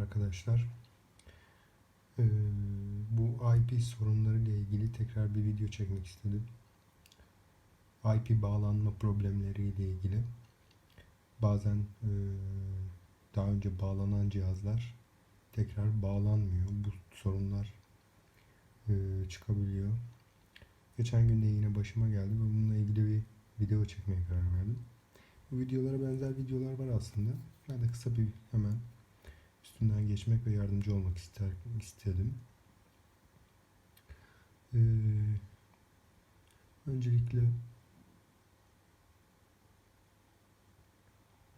arkadaşlar. Ee, bu IP sorunları ile ilgili tekrar bir video çekmek istedim. IP bağlanma problemleri ile ilgili. Bazen e, daha önce bağlanan cihazlar tekrar bağlanmıyor. Bu sorunlar e, çıkabiliyor. Geçen gün de yine başıma geldi ve bununla ilgili bir video çekmeye karar verdim. Bu videolara benzer videolar var aslında. Ben de kısa bir hemen üstünden geçmek ve yardımcı olmak ister, istedim. Ee, öncelikle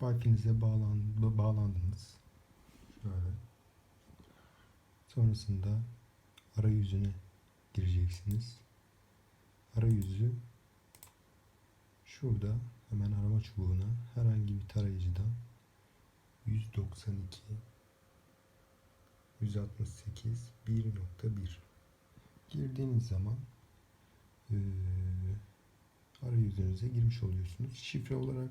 Wi-Fi'nize bağlan, bağlandınız. Şöyle. Sonrasında arayüzüne gireceksiniz. Arayüzü şurada hemen arama çubuğuna herhangi bir tarayıcıdan 192 168 1.1 girdiğiniz zaman eee arayüzünüze girmiş oluyorsunuz. Şifre olarak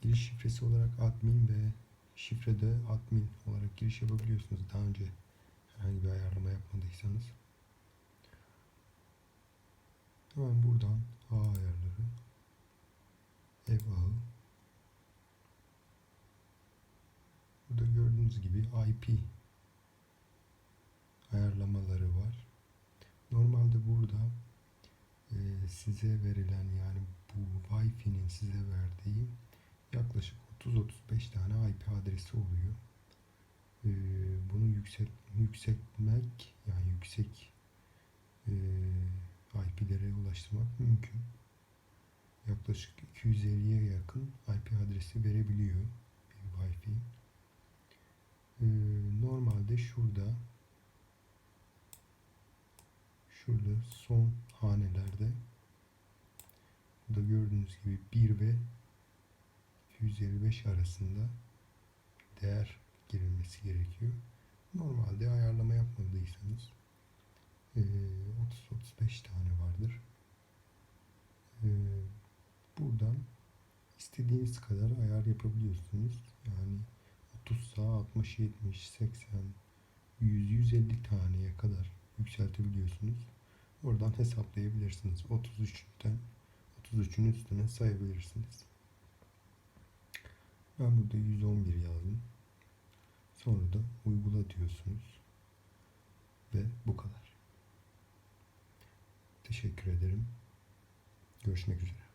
giriş şifresi olarak admin ve şifrede admin olarak giriş yapabiliyorsunuz. Daha önce herhangi bir ayarlama yapmadıysanız. Hemen buradan ağ ayarları ev ağı Burada gördüğünüz gibi IP ayarlamaları var. Normalde burada e, size verilen yani bu Wi-Fi'nin size verdiği yaklaşık 30-35 tane IP adresi oluyor. E, bunu yüksek yükseltmek yani yüksek e, IP'lere ulaştırmak mümkün. Yaklaşık 250'ye yakın IP adresi verebiliyor bir Wi-Fi. Ee, normalde şurada şurada son hanelerde burada gördüğünüz gibi 1 ve 255 arasında değer girilmesi gerekiyor. Normalde ayarlama yapmadıysanız 30-35 tane vardır. Buradan istediğiniz kadar ayar yapabiliyorsunuz. Yani 30 sağ 60 70 80 100 150 taneye kadar yükseltebiliyorsunuz. Oradan hesaplayabilirsiniz. 33'ten 33'ün üstüne sayabilirsiniz. Ben burada 111 yazdım. Sonra da uygula diyorsunuz. Ve bu kadar. Teşekkür ederim. Görüşmek üzere.